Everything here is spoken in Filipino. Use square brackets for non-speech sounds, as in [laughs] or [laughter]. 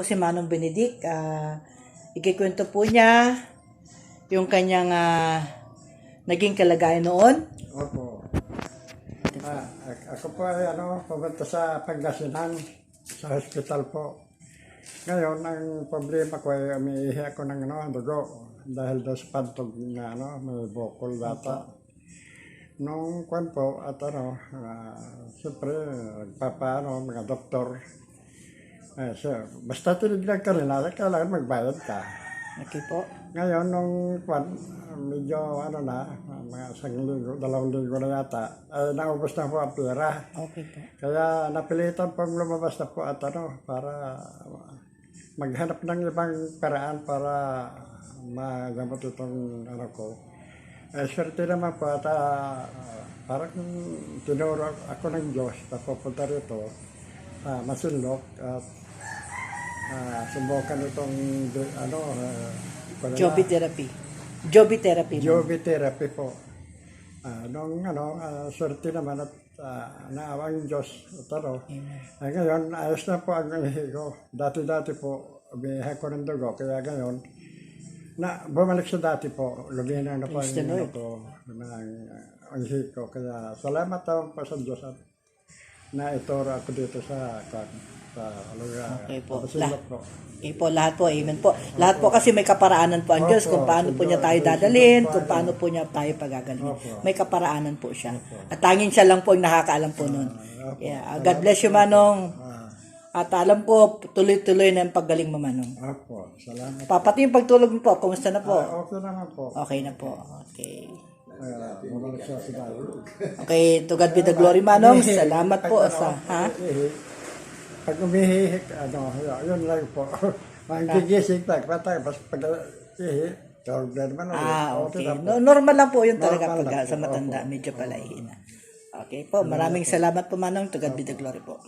po si Manong Benedict. Ah, ikikwento po niya yung kanyang ah, naging kalagayan noon. Opo. Ah, ak- ako po ay ano, pumunta sa Pangasinan, sa hospital po. Ngayon, ang problema ko ay umiihi ako ng ano, dugo dahil daw sa pantog na ano, may bukol data. Nung kwan po, at ano, uh, siyempre, nagpapaano, mga doktor. Eh, so, basta tinignan ka nila, kailangan magbayad ka. Okay po. Ngayon, nung kwan, medyo ano na, mga isang linggo, dalawang linggo na yata, ay naubos na po ang pera. Okay po. Kaya napilitan pong lumabas na po at ano, para maghanap ng ibang paraan para magamot itong ano ko. Eh, swerte naman po at ah, parang tinuro ako ng Diyos na pupunta rito sa Masinlok at ah, subukan itong ano, uh, Joby therapy. Joby therapy. Joby therapy po. Ah, nung ano, ah, swerte naman at uh, naawa yung Diyos. Ano, ah, ngayon, ayos na po ang ihi ko. Dati-dati po, umihi ko ng dugo. Kaya ngayon, na bumalik sa dati po. Lumina na po ang ihi ko. Ng, ang ihi ko. Kaya salamat naman po sa Diyos at na ituro ako dito sa kan sa lugar. Okay po. Sa Basilok Lah- po. Okay po, lahat po, amen po. Lahat po kasi may kaparaanan po ang Diyos kung paano po niya tayo dadalhin, kung paano po niya tayo pagagalin. May kaparaanan po siya. At tanging siya lang po ang nakakaalam po nun. Yeah. ah, God bless you, Manong. Ah, At alam po, tuloy-tuloy na ang paggaling mo, Manong. opo, salamat. Papati yung pagtulog mo po. Kumusta na po? Ah, okay naman po. Okay na po. Okay. Okay, to God be the glory, Manong. Salamat po sa, ha? Pag umihi, ano, yun lang po. [laughs] Magigising pa, patay, basta pag ihi, tawag na naman. Ah, okay. na po. No, normal lang po yun talaga Normal pag sa matanda. Medyo palaihin na. Okay po. Maraming salamat po, Manong. To God be the glory po.